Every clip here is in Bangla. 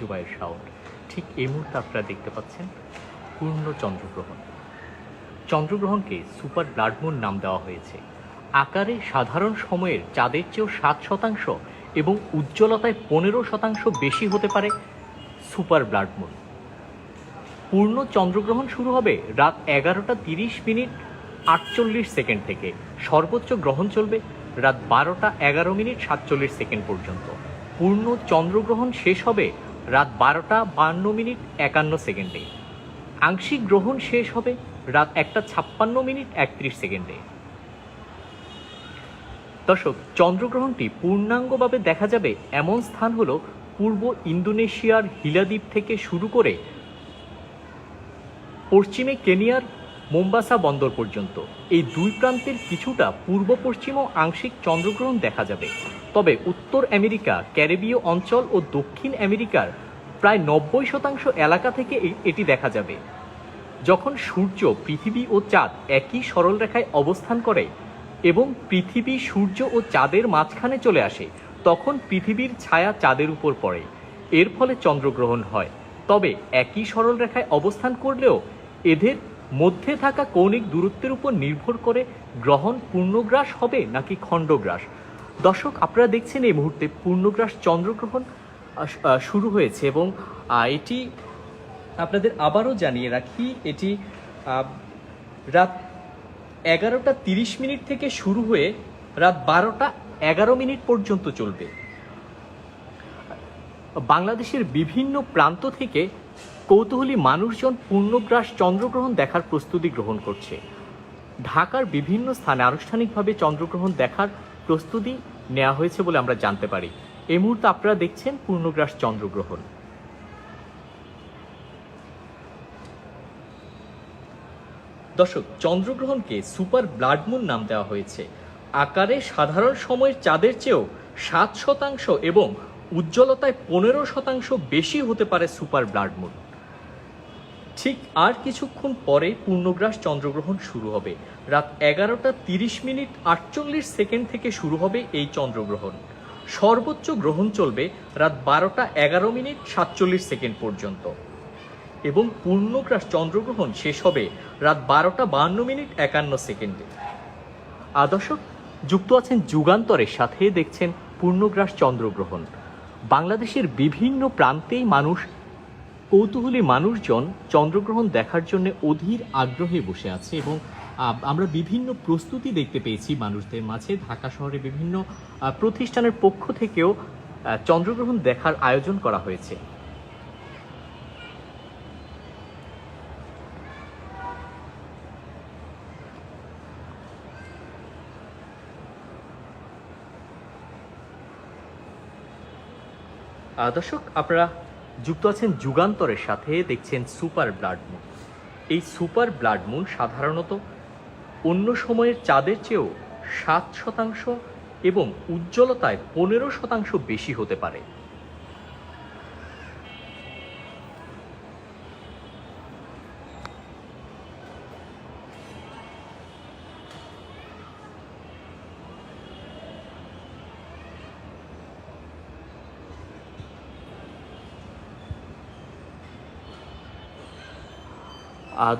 জুবাইর শাওন ঠিক এই মুহূর্তে আপনারা দেখতে পাচ্ছেন পূর্ণ চন্দ্রগ্রহণ চন্দ্রগ্রহণকে সুপার ব্লাড মুন নাম দেওয়া হয়েছে। আকারে সাধারণ সময়ের চাঁদের চেয়েও সাত শতাংশ এবং উজ্জ্বলতায় পনেরো শতাংশ বেশি হতে পারে সুপার ব্লাড মুন। পূর্ণ চন্দ্রগ্রহণ শুরু হবে রাত এগারোটা তিরিশ মিনিট আটচল্লিশ সেকেন্ড থেকে। সর্বোচ্চ গ্রহণ চলবে রাত বারোটা এগারো মিনিট সাতচল্লিশ সেকেন্ড পর্যন্ত। পূর্ণ চন্দ্রগ্রহণ শেষ হবে রাত বারোটা বান্ন মিনিট একান্ন সেকেন্ডে। আংশিক গ্রহণ শেষ হবে রাত একটা ছাপ্পান্ন মিনিট একত্রিশ সেকেন্ডে। দর্শক, চন্দ্রগ্রহণটি পূর্ণাঙ্গভাবে দেখা যাবে এমন স্থান হলো পূর্ব ইন্দোনেশিয়ার হিলাদ্বীপ থেকে শুরু করে পশ্চিমে কেনিয়ার মোম্বাসা বন্দর পর্যন্ত। এই দুই প্রান্তের কিছুটা পূর্ব, পশ্চিম ও আংশিক চন্দ্রগ্রহণ দেখা যাবে। তবে উত্তর আমেরিকা, ক্যারিবীয় অঞ্চল ও দক্ষিণ আমেরিকার প্রায় নব্বই শতাংশ এলাকা থেকে এটি দেখা যাবে। যখন সূর্য, পৃথিবী ও চাঁদ একই সরলরেখায় অবস্থান করে এবং পৃথিবী সূর্য ও চাঁদের মাঝখানে চলে আসে, তখন পৃথিবীর ছায়া চাঁদের উপর পড়ে। এর ফলে চন্দ্রগ্রহণ হয়। তবে একই সরলরেখায় অবস্থান করলেও এদের মধ্যে থাকা কৌণিক দূরত্বের উপর নির্ভর করে গ্রহণ পূর্ণগ্রাস হবে নাকি খণ্ডগ্রাস? দর্শক, আপনারা দেখছেন এই মুহূর্তে পূর্ণগ্রাস চন্দ্রগ্রহণ শুরু হয়েছে এবং এটি আপনাদের আবারও জানিয়ে রাখি, এটি রাত এগারোটা তিরিশ মিনিট থেকে শুরু হয়ে রাত বারোটা এগারো মিনিট পর্যন্ত চলবে। বাংলাদেশের বিভিন্ন প্রান্ত থেকে কৌতূহলী মানুষজন পূর্ণগ্রাস চন্দ্রগ্রহণ দেখার প্রস্তুতি গ্রহণ করছে। ঢাকার বিভিন্ন স্থানে আনুষ্ঠানিকভাবে চন্দ্রগ্রহণ দেখার প্রস্তুতি নেওয়া হয়েছে বলে আমরা জানতে পারি। এই মুহূর্তে আপনারা দেখছেন পূর্ণগ্রাস চন্দ্রগ্রহণ। দর্শক, চন্দ্রগ্রহণকে সুপার ব্লাড মুন নাম দেওয়া হয়েছে। আকারে সাধারণ সময়ের চাঁদের চেয়েও সাত শতাংশ এবং উজ্জ্বলতায় পনেরো শতাংশ বেশি হতে পারে সুপার ব্লাড মুন। ঠিক আর কিছুক্ষণ পরে পূর্ণগ্রাস চন্দ্রগ্রহণ শুরু হবে। রাত এগারোটা তিরিশ মিনিট আটচল্লিশ সেকেন্ড থেকে শুরু হবে এই চন্দ্রগ্রহণ। সর্বোচ্চ গ্রহণ চলবে রাত বারোটা এগারো মিনিট সাতচল্লিশ সেকেন্ড পর্যন্ত। এবং পূর্ণগ্রাস চন্দ্রগ্রহণ শেষ হবে রাত বারোটা বাহান্ন মিনিট একান্ন সেকেন্ডে। আদর্শক যুক্ত আছেন যুগান্তরের সাথে দেখছেন পূর্ণগ্রাস চন্দ্রগ্রহণ। বাংলাদেশের বিভিন্ন প্রান্তেই মানুষ কৌতূহলী মানুষজন চন্দ্রগ্রহণ দেখার জন্য অধীর আগ্রহে বসে আছে এবং আমরা বিভিন্ন প্রস্তুতি দেখতে পেয়েছি মানুষদের মাঝে। ঢাকা শহরে বিভিন্ন প্রতিষ্ঠানের পক্ষ থেকেও চন্দ্রগ্রহণ দেখার আয়োজন করা হয়েছে। দর্শক, আপনারা যুক্ত আছেন যুগান্তরের সাথে দেখছেন সুপার ব্লাড মুন। এই সুপার ব্লাড মুন সাধারণত অন্য সময়ের চাঁদের চেয়েও সাত শতাংশ এবং উজ্জ্বলতায় পনেরো শতাংশ বেশি হতে পারে।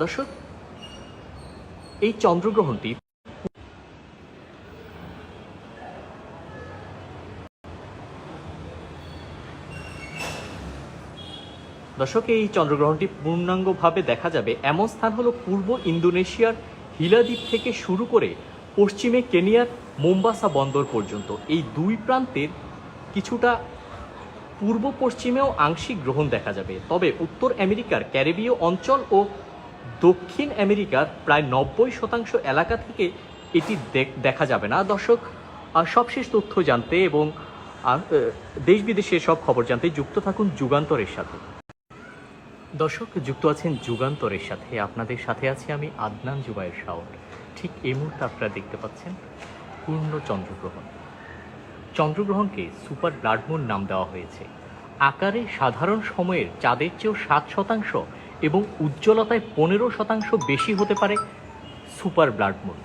দর্শক এই চন্দ্রগ্রহণটি দর্শক, এই চন্দ্রগ্রহণটি পূর্ণাঙ্গভাবে দেখা যাবে। এমন স্থান হলো পূর্ব ইন্দোনেশিয়ার হিলাদ্বীপ থেকে শুরু করে পশ্চিমে কেনিয়ার মোম্বাসা বন্দর পর্যন্ত। এই দুই প্রান্তের কিছুটা পূর্ব পশ্চিমেও আংশিক গ্রহণ দেখা যাবে। তবে উত্তর আমেরিকার ক্যারিবীয় অঞ্চল ও দক্ষিণ আমেরিকার প্রায় নব্বই শতাংশ এলাকা থেকে এটি দেখ- যাবে না। দর্শক সবশেষ তথ্য জানতে এবং দেশ বিদেশের সব খবর জানতে যুক্ত থাকুন যুগান্তরের সাথে। দর্শক, যুক্ত আছেন যুগান্তরের সাথে। আপনাদের সাথে আছি আমি আদনান জুবাইর শাওন। ঠিক এই মুহূর্তে আপনারা দেখতে পাচ্ছেন পূর্ণ চন্দ্রগ্রহণ চন্দ্রগ্রহণকে সুপার ব্লাড মুন নাম দেওয়া হয়েছে। আকারে সাধারণ সময়ের চাঁদের চেয়েও সাত শতাংশ এবং উজ্জ্বলতায় পনেরো শতাংশ বেশি হতে পারে সুপার ব্লাড মুন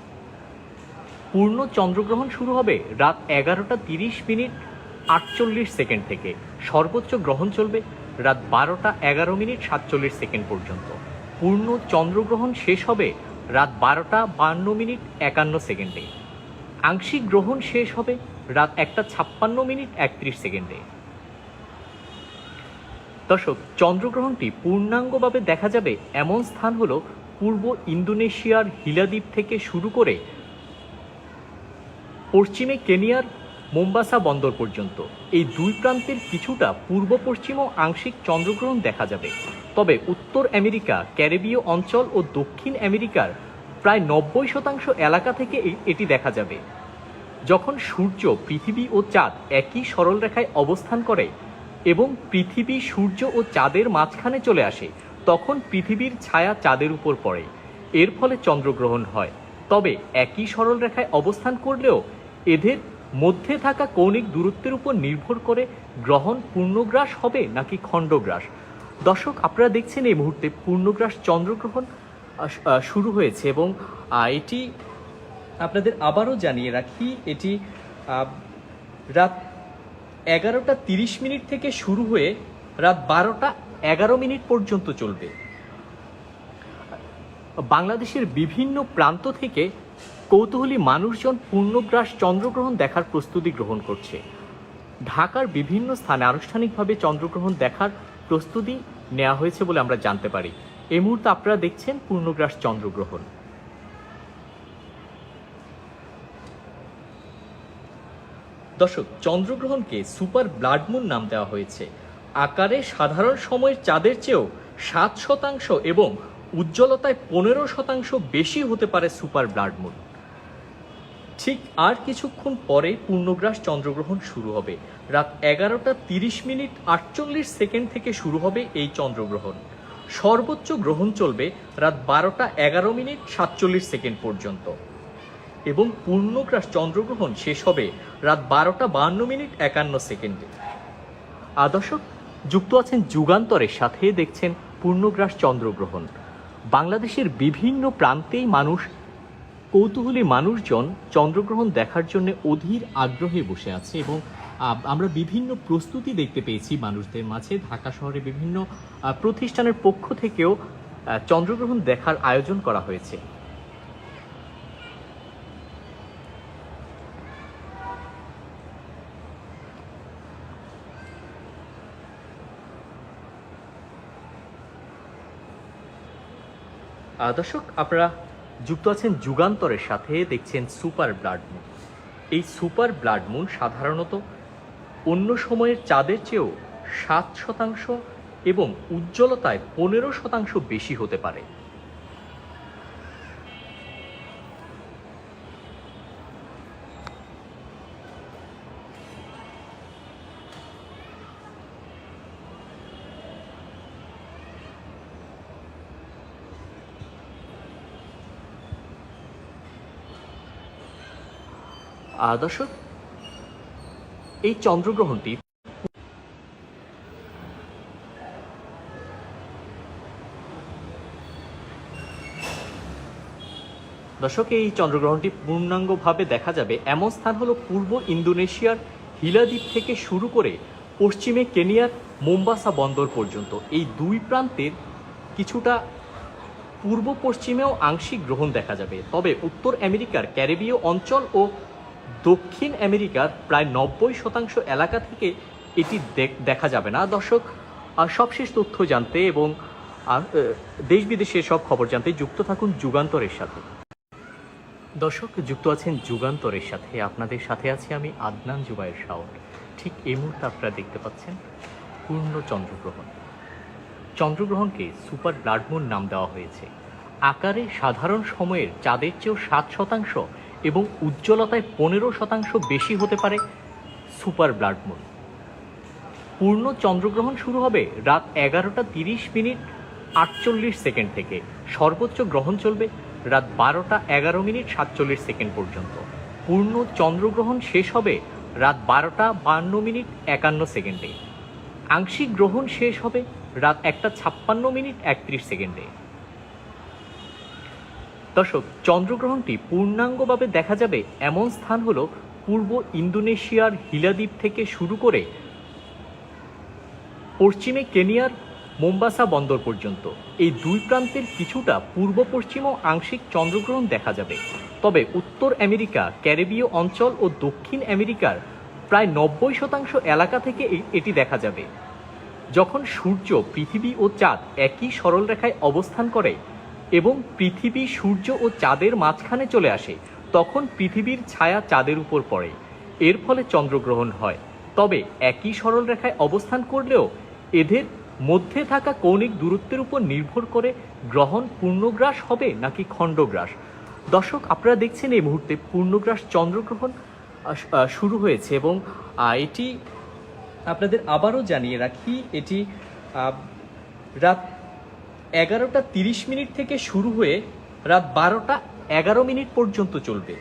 পূর্ণ চন্দ্রগ্রহণ শুরু হবে রাত এগারোটা তিরিশ মিনিট আটচল্লিশ সেকেন্ড থেকে। সর্বোচ্চ গ্রহণ চলবে রাত বারোটা এগারো মিনিট সাতচল্লিশ সেকেন্ড পর্যন্ত। পূর্ণ চন্দ্রগ্রহণ শেষ হবে রাত বারোটা বান্ন মিনিট একান্ন সেকেন্ডে। আংশিক গ্রহণ শেষ হবে রাত একটা ছাপ্পান্ন মিনিট একত্রিশ সেকেন্ডে। দর্শক, চন্দ্রগ্রহণটি পূর্ণাঙ্গভাবে দেখা যাবে এমন স্থান হলো পূর্ব ইন্দোনেশিয়ার হিলাদ্বীপ থেকে শুরু করে পশ্চিমে কেনিয়ার মোম্বাসা বন্দর পর্যন্ত। এই দুই প্রান্তের কিছুটা পূর্ব পশ্চিম ও আংশিক চন্দ্রগ্রহণ দেখা যাবে। তবে উত্তর আমেরিকা, ক্যারিবীয় অঞ্চল ও দক্ষিণ আমেরিকার প্রায় নব্বই শতাংশ এলাকা থেকে এটি দেখা যাবে। যখন সূর্য, পৃথিবী ও চাঁদ একই সরলরেখায় অবস্থান করে এবং পৃথিবী সূর্য ও চাঁদের মাঝখানে চলে আসে, তখন পৃথিবীর ছায়া চাঁদের উপর পড়ে। এর ফলে চন্দ্রগ্রহণ হয়। তবে একই সরলরেখায় অবস্থান করলেও এদের মধ্যে থাকা কৌণিক দূরত্বের উপর নির্ভর করে গ্রহণ পূর্ণগ্রাস হবে নাকি খণ্ডগ্রাস। দর্শক, আপনারা দেখছেন এই মুহূর্তে পূর্ণগ্রাস চন্দ্রগ্রহণ শুরু হয়েছে এবং এটি আপনাদের আবারও জানিয়ে রাখি, এটি রাত এগারোটা তিরিশ মিনিট থেকে শুরু হয়ে রাত বারোটা এগারো মিনিট পর্যন্ত চলবে। বাংলাদেশের বিভিন্ন প্রান্ত থেকে কৌতূহলী মানুষজন পূর্ণগ্রাস চন্দ্রগ্রহণ দেখার প্রস্তুতি গ্রহণ করছে। ঢাকার বিভিন্ন স্থানে আনুষ্ঠানিকভাবে চন্দ্রগ্রহণ দেখার প্রস্তুতি নেওয়া হয়েছে বলে আমরা জানতে পারি। এই মুহূর্তে আপনারা দেখছেন পূর্ণগ্রাস চন্দ্রগ্রহণ। দর্শক, চন্দ্রগ্রহণকে সুপার ব্লাড মুন নাম দেওয়া হয়েছে। আকারে সাধারণ সময়ের চাঁদের চেয়েও সাত শতাংশ এবং উজ্জ্বলতায় পনেরো শতাংশ বেশি হতে পারে সুপার ব্লাড মুন। ঠিক আর কিছুক্ষণ পরে পূর্ণগ্রাস চন্দ্রগ্রহণ শুরু হবে। রাত এগারোটা তিরিশ মিনিট আটচল্লিশ সেকেন্ড থেকে শুরু হবে এই চন্দ্রগ্রহণ। সর্বোচ্চ গ্রহণ চলবে রাত বারোটা এগারো মিনিট সাতচল্লিশ সেকেন্ড পর্যন্ত। এবং পূর্ণগ্রাস চন্দ্রগ্রহণ শেষ হবে রাত বারোটা বাহান্ন মিনিট একান্ন সেকেন্ডে। আদর্শক, যুক্ত আছেন যুগান্তরের সাথে দেখছেন পূর্ণগ্রাস চন্দ্রগ্রহণ। বাংলাদেশের বিভিন্ন প্রান্তেই মানুষ, কৌতূহলী মানুষজন চন্দ্রগ্রহণ দেখার জন্য অধীর আগ্রহে বসে আছে এবং আমরা বিভিন্ন প্রস্তুতি দেখতে পেয়েছি মানুষদের মাঝে। ঢাকা শহরে বিভিন্ন প্রতিষ্ঠানের পক্ষ থেকেও চন্দ্রগ্রহণ দেখার আয়োজন করা হয়েছে। দর্শক, আপনারা যুক্ত আছেন যুগান্তরের সাথে, দেখছেন সুপার ব্লাড মুন। এই সুপার ব্লাড মুন সাধারণত অন্য সময়ের চাঁদের চেয়েও সাত শতাংশ এবং উজ্জ্বলতায় পনেরো শতাংশ বেশি হতে পারে। দর্শক এই চন্দ্রগ্রহণটি দর্শক, এই চন্দ্রগ্রহণটি পূর্ণাঙ্গভাবে দেখা যাবে। এমন স্থান হলো পূর্ব ইন্দোনেশিয়ার হিলাদ্বীপ থেকে শুরু করে পশ্চিমে কেনিয়ার মোম্বাসা বন্দর পর্যন্ত। এই দুই প্রান্তের কিছুটা পূর্ব পশ্চিমেও আংশিক গ্রহণ দেখা যাবে। তবে উত্তর আমেরিকার ক্যারিবীয় অঞ্চল ও দক্ষিণ আমেরিকার প্রায় নব্বই শতাংশ এলাকা থেকে এটি দেখ- যাবে না, দর্শক। সবশেষ তথ্য জানতে এবং দেশ বিদেশের সব খবর জানতে যুক্ত থাকুন যুগান্তরের সাথে। দর্শক, যুক্ত আছেন যুগান্তরের সাথে। আপনাদের সাথে আছি আমি আদনান জুবাইর শাওন। ঠিক এই মুহূর্তে আপনারা দেখতে পাচ্ছেন পূর্ণ চন্দ্রগ্রহণ চন্দ্রগ্রহণকে সুপার ব্লাড মুন নাম দেওয়া হয়েছে। আকারে সাধারণ সময়ের চাঁদের চেয়েও সাত শতাংশ এবং উজ্জ্বলতায় পনেরো শতাংশ বেশি হতে পারে সুপার ব্লাড মুন। পূর্ণ চন্দ্রগ্রহণ শুরু হবে রাত এগারোটা তিরিশ মিনিট আটচল্লিশ সেকেন্ড থেকে। সর্বোচ্চ গ্রহণ চলবে রাত বারোটা এগারো মিনিট সাতচল্লিশ সেকেন্ড পর্যন্ত। পূর্ণ চন্দ্রগ্রহণ শেষ হবে রাত বারোটা বান্ন মিনিট একান্ন সেকেন্ডে। আংশিক গ্রহণ শেষ হবে রাত একটা ছাপ্পান্ন মিনিট একত্রিশ সেকেন্ডে। দর্শক, চন্দ্রগ্রহণটি পূর্ণাঙ্গভাবে দেখা যাবে এমন স্থান হলো পূর্ব ইন্দোনেশিয়ার হিলাদ্বীপ থেকে শুরু করে পশ্চিমে কেনিয়ার মোম্বাসা বন্দর পর্যন্ত। এই দুই প্রান্তের কিছুটা পূর্ব পশ্চিম ও আংশিক চন্দ্রগ্রহণ দেখা যাবে। তবে উত্তর আমেরিকা, ক্যারিবীয় অঞ্চল ও দক্ষিণ আমেরিকার প্রায় নব্বই শতাংশ এলাকা থেকে এটি দেখা যাবে। যখন সূর্য, পৃথিবী ও চাঁদ একই সরলরেখায় অবস্থান করে এবং পৃথিবী সূর্য ও চাঁদের মাঝখানে চলে আসে, তখন পৃথিবীর ছায়া চাঁদের উপর পড়ে। এর ফলে চন্দ্রগ্রহণ হয়। তবে একই সরলরেখায় অবস্থান করলেও এদের মধ্যে থাকা কৌণিক দূরত্বের উপর নির্ভর করে গ্রহণ পূর্ণগ্রাস হবে নাকি খণ্ডগ্রাস। দর্শক, আপনারা দেখছেন এই মুহূর্তে পূর্ণগ্রাস চন্দ্রগ্রহণ শুরু হয়েছে এবং এটি আপনাদের আবারও জানিয়ে রাখি, এটি রাত এগারোটা তিরিশ মিনিট থেকে শুরু হয়ে রাত বারোটা এগারো মিনিট পর্যন্ত চলবে।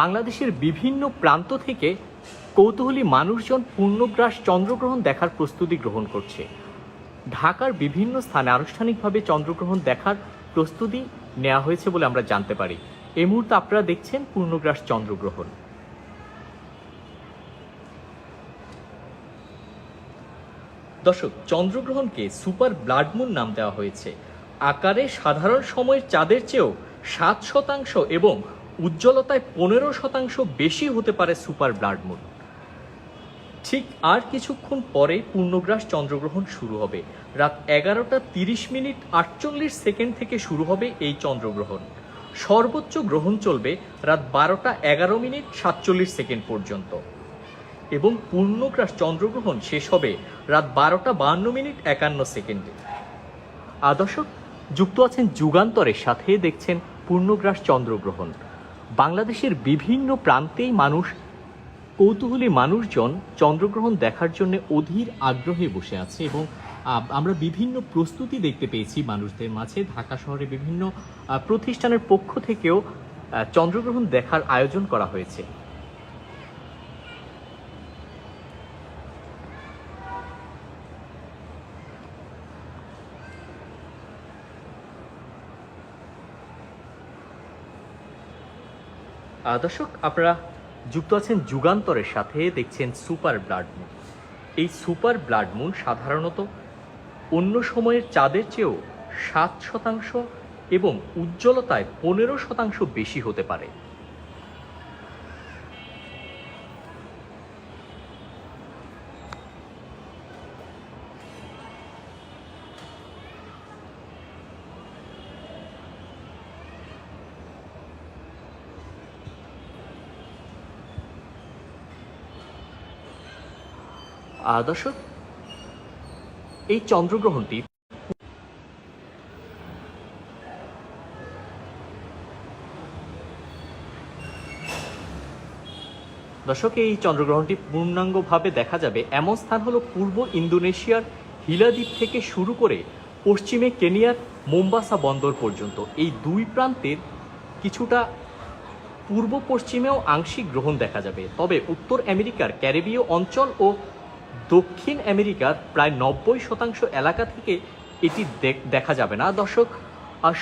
বাংলাদেশের বিভিন্ন প্রান্ত থেকে কৌতূহলী মানুষজন পূর্ণগ্রাস চন্দ্রগ্রহণ দেখার প্রস্তুতি গ্রহণ করছে। ঢাকার বিভিন্ন স্থানে আনুষ্ঠানিকভাবে চন্দ্রগ্রহণ দেখার প্রস্তুতি নেওয়া হয়েছে বলে আমরা জানতে পারি। এই মুহূর্তে আপনারা দেখছেন পূর্ণগ্রাস চন্দ্রগ্রহণ। দর্শক, চন্দ্রগ্রহণকে সুপার ব্লাড মুন নাম দেওয়া হয়েছে। আকারে সাধারণ সময়ের চাঁদের চেয়েও সাত শতাংশ এবং উজ্জ্বলতায় পনেরো শতাংশ বেশি হতে পারে সুপার ব্লাডমুন ঠিক আর কিছুক্ষণ পরে পূর্ণগ্রাস চন্দ্রগ্রহণ শুরু হবে। রাত এগারোটা তিরিশ মিনিট আটচল্লিশ সেকেন্ড থেকে শুরু হবে এই চন্দ্রগ্রহণ। সর্বোচ্চ গ্রহণ চলবে রাত বারোটা এগারো মিনিট সাতচল্লিশ সেকেন্ড পর্যন্ত। এবং পূর্ণগ্রাস চন্দ্রগ্রহণ শেষ হবে রাত বারোটা বাহান্ন মিনিট একান্ন সেকেন্ডে। আর দর্শক যুক্ত আছেন যুগান্তরের সাথে দেখছেন পূর্ণগ্রাস চন্দ্রগ্রহণ। বাংলাদেশের বিভিন্ন প্রান্তেই মানুষ, কৌতূহলী মানুষজন চন্দ্রগ্রহণ দেখার জন্য অধীর আগ্রহে বসে আছে এবং আমরা বিভিন্ন প্রস্তুতি দেখতে পেয়েছি মানুষদের মাঝে। ঢাকা শহরে বিভিন্ন প্রতিষ্ঠানের পক্ষ থেকেও চন্দ্রগ্রহণ দেখার আয়োজন করা হয়েছে। দর্শক, আপনারা যুক্ত আছেন যুগান্তরের সাথে, দেখছেন সুপার ব্লাড মুন। এই সুপার ব্লাড মুন সাধারণত অন্য সময়ের চাঁদের চেয়েও সাত শতাংশ এবং উজ্জ্বলতায় পনেরো শতাংশ বেশি হতে পারে। দর্শক এই চন্দ্রগ্রহণটি দর্শক, এই চন্দ্রগ্রহণটি পূর্ণাঙ্গভাবে দেখা যাবে। এমন স্থান হলো পূর্ব ইন্দোনেশিয়ার হিলাদ্বীপ থেকে শুরু করে পশ্চিমে কেনিয়ার মোম্বাসা বন্দর পর্যন্ত। এই দুই প্রান্তের কিছুটা পূর্ব পশ্চিমেও আংশিক গ্রহণ দেখা যাবে। তবে উত্তর আমেরিকার ক্যারিবীয় অঞ্চল ও দক্ষিণ আমেরিকার প্রায় নব্বই শতাংশ এলাকা থেকে এটি দেখা যাবে না, দর্শক।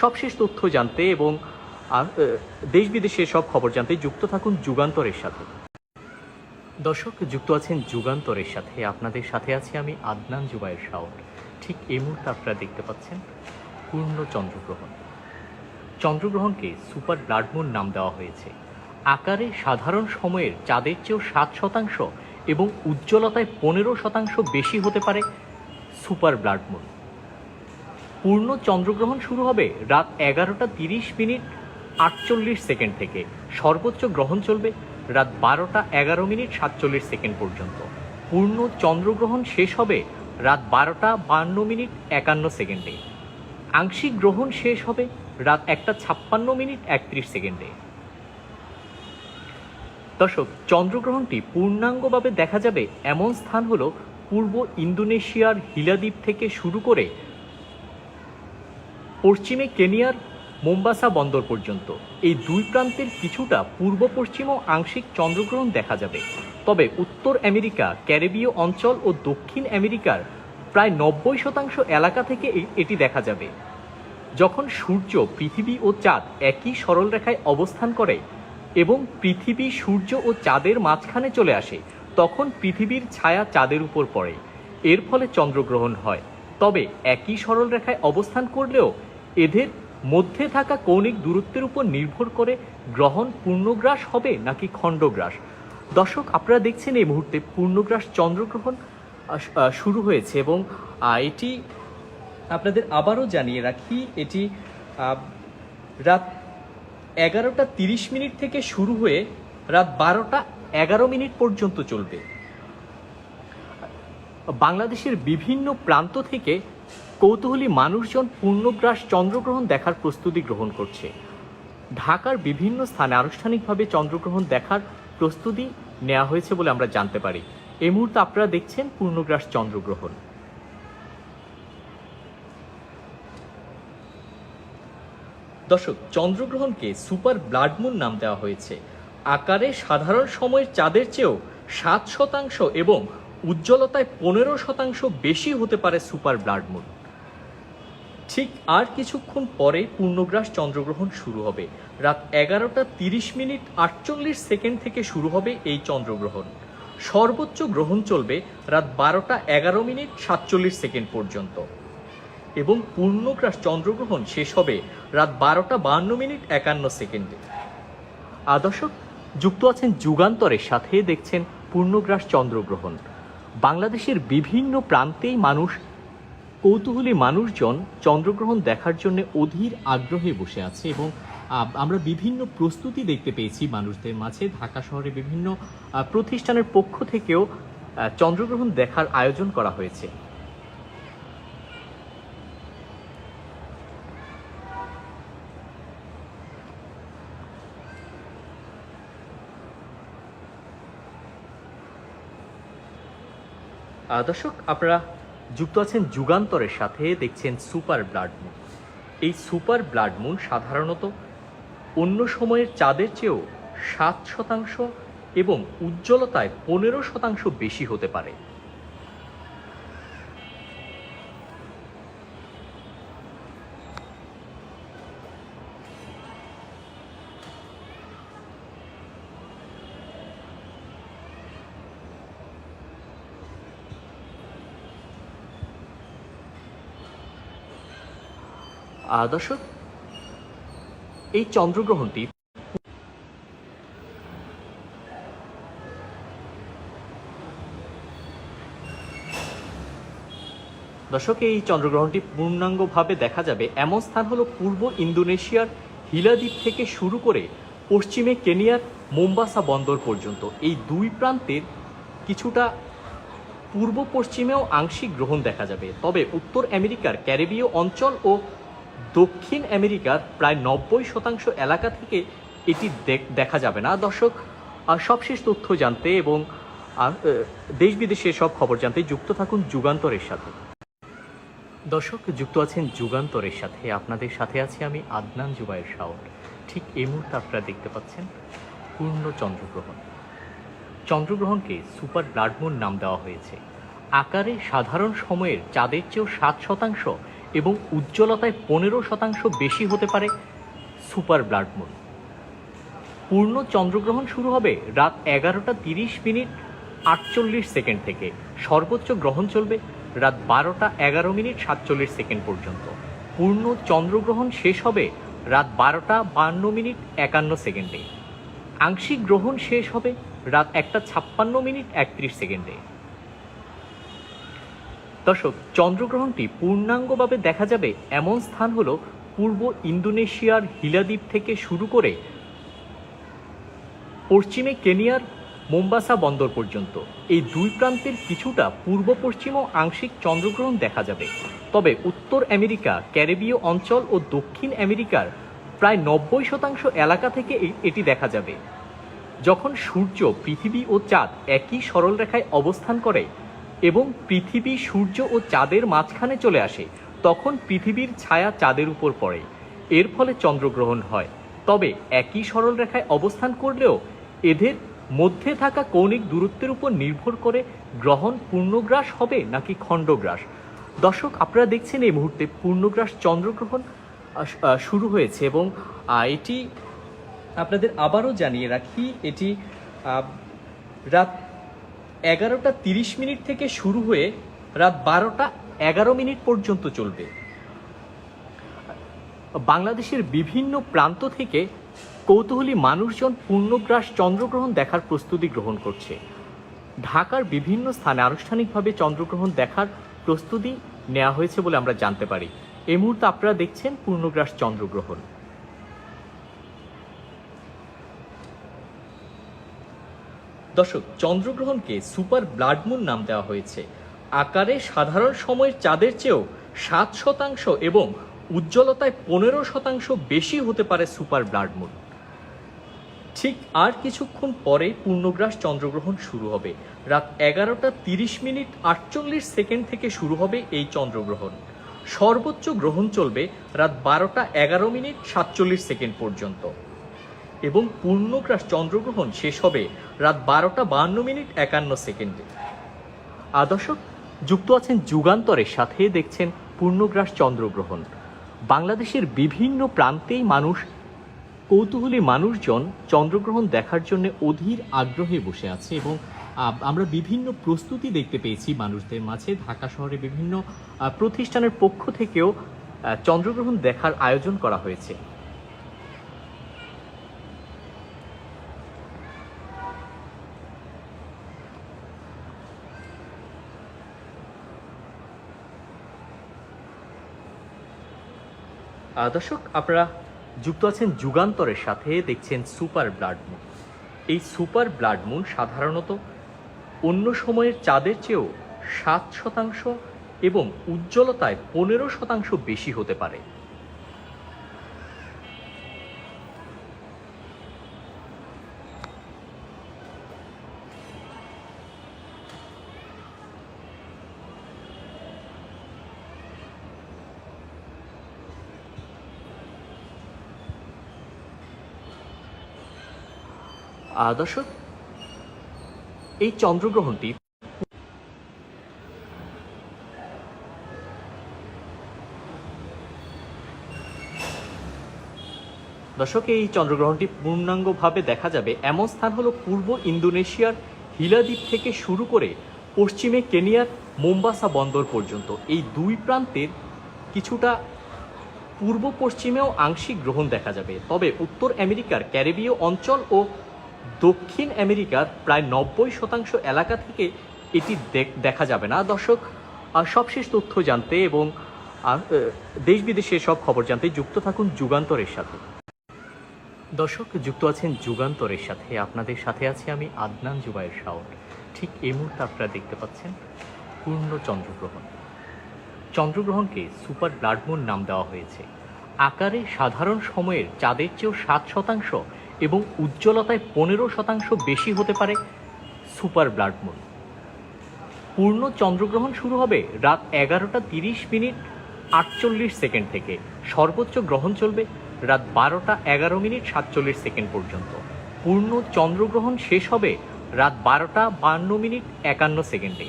সবশেষ তথ্য জানতে এবং দেশ বিদেশের সব খবর জানতে যুক্ত থাকুন যুগান্তরের সাথে। দর্শক, যুক্ত আছেন যুগান্তরের সাথে। আপনাদের সাথে আছি আমি আদনান জুবাইয়ের শাওন। ঠিক এই মুহূর্তে আপনারা দেখতে পাচ্ছেন পূর্ণ চন্দ্রগ্রহণ চন্দ্রগ্রহণকে সুপার ব্লাড মুন নাম দেওয়া হয়েছে। আকারে সাধারণ সময়ের চাঁদের চেয়েও সাত শতাংশ এবং উজ্জ্বলতায় পনেরো শতাংশ বেশি হতে পারে সুপার ব্লাড মুন। পূর্ণ চন্দ্রগ্রহণ শুরু হবে রাত এগারোটা তিরিশ মিনিট আটচল্লিশ সেকেন্ড থেকে। সর্বোচ্চ গ্রহণ চলবে রাত বারোটা এগারো মিনিট সাতচল্লিশ সেকেন্ড পর্যন্ত। পূর্ণ চন্দ্রগ্রহণ শেষ হবে রাত বারোটা বান্ন মিনিট একান্ন সেকেন্ডে। আংশিক গ্রহণ শেষ হবে রাত একটা ছাপ্পান্ন মিনিট একত্রিশ সেকেন্ডে। দর্শক, চন্দ্রগ্রহণটি পূর্ণাঙ্গভাবে দেখা যাবে এমন স্থান হলো পূর্ব ইন্দোনেশিয়ার হিলাদ্বীপ থেকে শুরু করে পশ্চিমে কেনিয়ার মোম্বাসা বন্দর পর্যন্ত। এই দুই প্রান্তের কিছুটা পূর্ব পশ্চিম ও আংশিক চন্দ্রগ্রহণ দেখা যাবে। তবে উত্তর আমেরিকা, ক্যারিবীয় অঞ্চল ও দক্ষিণ আমেরিকার প্রায় নব্বই শতাংশ এলাকা থেকে এটি দেখা যাবে। যখন সূর্য, পৃথিবী ও চাঁদ একই সরলরেখায় অবস্থান করে এবং পৃথিবী সূর্য ও চাঁদের মাঝখানে চলে আসে, তখন পৃথিবীর ছায়া চাঁদের উপর পড়ে। এর ফলে চন্দ্রগ্রহণ হয়। তবে একই সরল রেখায় অবস্থান করলেও এদের মধ্যে থাকা কৌণিক দূরত্বের উপর নির্ভর করে গ্রহণ পূর্ণগ্রাস হবে নাকি খণ্ডগ্রাস। দর্শক, আপনারা দেখছেন এই মুহূর্তে পূর্ণগ্রাস চন্দ্রগ্রহণ শুরু হয়েছে এবং এটি আপনাদের আবারও জানিয়ে রাখি, এটি রাত এগারোটা তিরিশ মিনিট থেকে শুরু হয়ে রাত বারোটা এগারো মিনিট পর্যন্ত চলবে। বাংলাদেশের বিভিন্ন প্রান্ত থেকে কৌতূহলী মানুষজন পূর্ণগ্রাস চন্দ্রগ্রহণ দেখার প্রস্তুতি গ্রহণ করছে। ঢাকার বিভিন্ন স্থানে আনুষ্ঠানিকভাবে চন্দ্রগ্রহণ দেখার প্রস্তুতি নেওয়া হয়েছে বলে আমরা জানতে পারি। এই মুহূর্তে আপনারা দেখছেন পূর্ণগ্রাস চন্দ্রগ্রহণ। দর্শক, চন্দ্রগ্রহণকে সুপার ব্লাড মুন নাম দেওয়া হয়েছে। আকারে সাধারণ সময়ের চাঁদের চেয়েও সাত শতাংশ এবং উজ্জ্বলতায় পনেরো শতাংশ বেশি হতে পারে সুপার ব্লাড মুন। ঠিক আর কিছুক্ষণ পরে পূর্ণগ্রাস চন্দ্রগ্রহণ শুরু হবে। রাত এগারোটা তিরিশ মিনিট আটচল্লিশ সেকেন্ড থেকে শুরু হবে এই চন্দ্রগ্রহণ। সর্বোচ্চ গ্রহণ চলবে রাত বারোটা এগারো মিনিট সাতচল্লিশ সেকেন্ড পর্যন্ত। এবং পূর্ণগ্রাস চন্দ্রগ্রহণ শেষ হবে রাত বারোটা বাহান্ন মিনিট একান্ন সেকেন্ডে। আদর্শক, যুক্ত আছেন যুগান্তরের সাথে দেখছেন পূর্ণগ্রাস চন্দ্রগ্রহণ। বাংলাদেশের বিভিন্ন প্রান্তেই মানুষ, কৌতূহলী মানুষজন চন্দ্রগ্রহণ দেখার জন্য অধীর আগ্রহে বসে আছে এবং আমরা বিভিন্ন প্রস্তুতি দেখতে পেয়েছি মানুষদের মাঝে। ঢাকা শহরে বিভিন্ন প্রতিষ্ঠানের পক্ষ থেকেও চন্দ্রগ্রহণ দেখার আয়োজন করা হয়েছে। দর্শক, আপনারা যুক্ত আছেন যুগান্তরের সাথে, দেখছেন সুপার ব্লাড মুন। এই সুপার ব্লাড মুন সাধারণত অন্য সময়ের চাঁদের চেয়েও সাত শতাংশ এবং উজ্জ্বলতায় পনেরো শতাংশ বেশি হতে পারে। দর্শক, এই চন্দ্রগ্রহণটি দর্শক, এই চন্দ্রগ্রহণটি পূর্ণাঙ্গভাবে দেখা যাবে। এমন স্থান হলো পূর্ব ইন্দোনেশিয়ার হিলাদ্বীপ থেকে শুরু করে পশ্চিমে কেনিয়ার মোম্বাসা বন্দর পর্যন্ত। এই দুই প্রান্তের কিছুটা পূর্ব পশ্চিমেও আংশিক গ্রহণ দেখা যাবে। তবে উত্তর আমেরিকার ক্যারিবীয় অঞ্চল ও দক্ষিণ আমেরিকার প্রায় নব্বই শতাংশ এলাকা থেকে এটি দেখ- যাবে না। দর্শক সবশেষ তথ্য জানতে এবং দেশ বিদেশের সব খবর জানতে যুক্ত থাকুন যুগান্তরের সাথে। দর্শক, যুক্ত আছেন যুগান্তরের সাথে। আপনাদের সাথে আছি আমি আদনান জুবাইর শাওন। ঠিক এই মুহূর্তে আপনারা দেখতে পাচ্ছেন পূর্ণ চন্দ্রগ্রহণ চন্দ্রগ্রহণকে সুপার ব্লাড মুন নাম দেওয়া হয়েছে। আকারে সাধারণ সময়ের চাঁদের চেয়েও সাত শতাংশ এবং উজ্জ্বলতায় পনেরো শতাংশ বেশি হতে পারে সুপার ব্লাড মুন পূর্ণ চন্দ্রগ্রহণ শুরু হবে রাত এগারোটা তিরিশ মিনিট আটচল্লিশ সেকেন্ড থেকে। সর্বোচ্চ গ্রহণ চলবে রাত বারোটা এগারো মিনিট সাতচল্লিশ সেকেন্ড পর্যন্ত। পূর্ণ চন্দ্রগ্রহণ শেষ হবে রাত বারোটা বান্ন মিনিট একান্ন সেকেন্ডে। আংশিক গ্রহণ শেষ হবে রাত একটা ছাপ্পান্ন মিনিট একত্রিশ সেকেন্ডে। দর্শক, চন্দ্রগ্রহণটি পূর্ণাঙ্গভাবে দেখা যাবে এমন স্থান হলো পূর্ব ইন্দোনেশিয়ার হিলাদ্বীপ থেকে শুরু করে পশ্চিমে কেনিয়ার মোম্বাসা বন্দর পর্যন্ত। এই দুই প্রান্তের কিছুটা পূর্ব পশ্চিম ও আংশিক চন্দ্রগ্রহণ দেখা যাবে। তবে উত্তর আমেরিকা, ক্যারিবীয় অঞ্চল ও দক্ষিণ আমেরিকার প্রায় নব্বই শতাংশ এলাকা থেকে এটি দেখা যাবে। যখন সূর্য, পৃথিবী ও চাঁদ একই সরল রেখায় অবস্থান করে এবং পৃথিবী সূর্য ও চাঁদের মাঝখানে চলে আসে, তখন পৃথিবীর ছায়া চাঁদের উপর পড়ে। এর ফলে চন্দ্রগ্রহণ হয়। তবে একই সরল রেখায় অবস্থান করলেও এদের মধ্যে থাকা কৌণিক দূরত্বের উপর নির্ভর করে গ্রহণ পূর্ণগ্রাস হবে নাকি খণ্ডগ্রাস। দর্শক, আপনারা দেখছেন এই মুহূর্তে পূর্ণগ্রাস চন্দ্রগ্রহণ শুরু হয়েছে এবং এটি আপনাদের আবারও জানিয়ে রাখি, এটি রাত এগারোটা তিরিশ মিনিট থেকে শুরু হয়ে রাত বারোটা এগারো মিনিট পর্যন্ত চলবে। বাংলাদেশের বিভিন্ন প্রান্ত থেকে কৌতূহলী মানুষজন পূর্ণগ্রাস চন্দ্রগ্রহণ দেখার প্রস্তুতি গ্রহণ করছে। ঢাকার বিভিন্ন স্থানে আনুষ্ঠানিকভাবে চন্দ্রগ্রহণ দেখার প্রস্তুতি নেওয়া হয়েছে বলে আমরা জানতে পারি। এই মুহূর্তে আপনারা দেখছেন পূর্ণগ্রাস চন্দ্রগ্রহণ। দর্শক, চন্দ্রগ্রহণকে সুপার ব্লাড মুন নাম দেওয়া হয়েছে। আকারে সাধারণ সময়ের চাঁদের চেয়েও সাত শতাংশ এবং উজ্জ্বলতায় পনেরো শতাংশ বেশি হতে পারে সুপার ব্লাড মুন। ঠিক আর কিছুক্ষণ পরে পূর্ণগ্রাস চন্দ্রগ্রহণ শুরু হবে। রাত এগারোটা তিরিশ মিনিট আটচল্লিশ সেকেন্ড থেকে শুরু হবে এই চন্দ্রগ্রহণ। সর্বোচ্চ গ্রহণ চলবে রাত বারোটা এগারো মিনিট সাতচল্লিশ সেকেন্ড পর্যন্ত। এবং পূর্ণগ্রাস চন্দ্রগ্রহণ শেষ হবে রাত বারোটা বাহান্ন মিনিট একান্ন সেকেন্ডে। আদর্শক, যুক্ত আছেন যুগান্তরের সাথে দেখছেন পূর্ণগ্রাস চন্দ্রগ্রহণ। বাংলাদেশের বিভিন্ন প্রান্তেই মানুষ, কৌতূহলী মানুষজন চন্দ্রগ্রহণ দেখার জন্য অধীর আগ্রহে বসে আছে এবং আমরা বিভিন্ন প্রস্তুতি দেখতে পেয়েছি মানুষদের মাঝে। ঢাকা শহরে বিভিন্ন প্রতিষ্ঠানের পক্ষ থেকেও চন্দ্রগ্রহণ দেখার আয়োজন করা হয়েছে। দর্শক, আপনারা যুক্ত আছেন যুগান্তরের সাথে, দেখছেন সুপার ব্লাড মুন। এই সুপার ব্লাড মুন সাধারণত অন্য সময়ের চাঁদের চেয়েও সাত শতাংশ এবং উজ্জ্বলতায় পনেরো শতাংশ বেশি হতে পারে। দর্শক এই চন্দ্রগ্রহণটি দর্শক, এই চন্দ্রগ্রহণটি পূর্ণাঙ্গভাবে দেখা যাবে। এমন স্থান হলো পূর্ব ইন্দোনেশিয়ার হিলাদ্বীপ থেকে শুরু করে পশ্চিমে কেনিয়ার মোম্বাসা বন্দর পর্যন্ত। এই দুই প্রান্তের কিছুটা পূর্ব পশ্চিমেও আংশিক গ্রহণ দেখা যাবে। তবে উত্তর আমেরিকার ক্যারিবীয় অঞ্চল ও দক্ষিণ আমেরিকার প্রায় নব্বই শতাংশ এলাকা থেকে এটি দেখ- যাবে না, দর্শক। সবশেষ তথ্য জানতে এবং দেশ বিদেশের সব খবর জানতে যুক্ত থাকুন যুগান্তরের সাথে। দর্শক, যুক্ত আছেন যুগান্তরের সাথে। আপনাদের সাথে আছি আমি আদনান জুবাইয়ের শাওন। ঠিক এই মুহূর্তে আপনারা দেখতে পাচ্ছেন পূর্ণ চন্দ্রগ্রহণ চন্দ্রগ্রহণকে সুপার ব্লাড মুন নাম দেওয়া হয়েছে। আকারে সাধারণ সময়ের চাঁদের চেয়েও সাত শতাংশ এবং উজ্জ্বলতায় পনেরো শতাংশ বেশি হতে পারে সুপার ব্লাড মুন। পূর্ণ চন্দ্রগ্রহণ শুরু হবে রাত এগারোটা তিরিশ মিনিট আটচল্লিশ সেকেন্ড থেকে। সর্বোচ্চ গ্রহণ চলবে রাত বারোটা এগারো মিনিট সাতচল্লিশ সেকেন্ড পর্যন্ত। পূর্ণ চন্দ্রগ্রহণ শেষ হবে রাত বারোটা বান্ন মিনিট একান্ন সেকেন্ডে।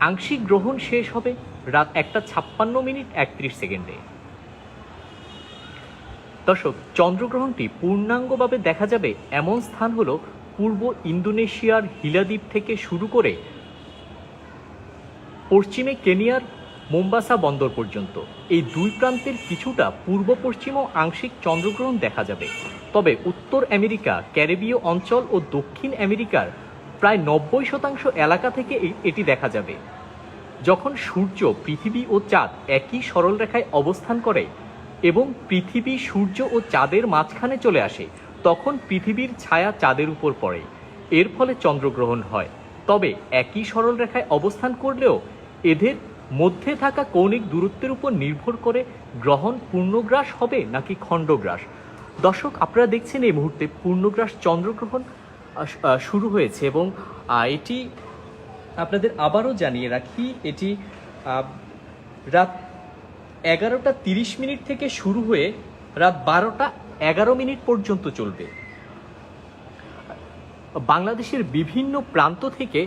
আংশিক গ্রহণ শেষ হবে রাত একটা ছাপ্পান্ন মিনিট একত্রিশ সেকেন্ডে। দর্শক, চন্দ্রগ্রহণটি পূর্ণাঙ্গভাবে দেখা যাবে এমন স্থান হলো পূর্ব ইন্দোনেশিয়ার হিলাদ্বীপ থেকে শুরু করে পশ্চিমে কেনিয়ার মোম্বাসা বন্দর পর্যন্ত। এই দুই প্রান্তের কিছুটা পূর্ব পশ্চিম ও আংশিক চন্দ্রগ্রহণ দেখা যাবে। তবে উত্তর আমেরিকা, ক্যারিবীয় অঞ্চল ও দক্ষিণ আমেরিকার প্রায় নব্বই শতাংশ এলাকা থেকে এটি দেখা যাবে। যখন সূর্য, পৃথিবী ও চাঁদ একই সরলরেখায় অবস্থান করে এবং পৃথিবী সূর্য ও চাঁদের মাঝখানে চলে আসে, তখন পৃথিবীর ছায়া চাঁদের উপর পড়ে। এর ফলে চন্দ্রগ্রহণ হয়। তবে একই সরলরেখায় অবস্থান করলেও এদের মধ্যে থাকা কৌণিক দূরত্বের উপর নির্ভর করে গ্রহণ পূর্ণগ্রাস হবে নাকি খণ্ডগ্রাস। দর্শক, আপনারা দেখছেন এই মুহূর্তে পূর্ণগ্রাস চন্দ্রগ্রহণ শুরু হয়েছে এবং এটি আপনাদের আবারও জানিয়ে রাখি, এটি রাত এগারোটা তিরিশ মিনিট থেকে শুরু হয়ে রাত বারোটা এগারো মিনিট পর্যন্ত চলবে। বাংলাদেশের বিভিন্ন প্রান্ত থেকে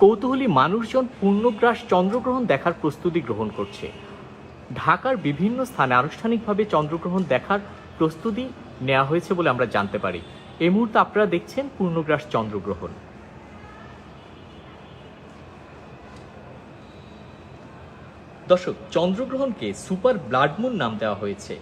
কৌতূহলী মানুষজন পূর্ণগ্রাস চন্দ্রগ্রহণ দেখার প্রস্তুতি গ্রহণ করছে। ঢাকার বিভিন্ন স্থানে আনুষ্ঠানিকভাবে চন্দ্রগ্রহণ দেখার প্রস্তুতি নেওয়া হয়েছে বলে আমরা জানতে পারি। এই মুহূর্তে আপনারা দেখছেন পূর্ণগ্রাস চন্দ্রগ্রহণ। দর্শক চন্দ্রগ্রহণকে সুপার ব্লাড মুন নাম দেওয়া হয়েছে।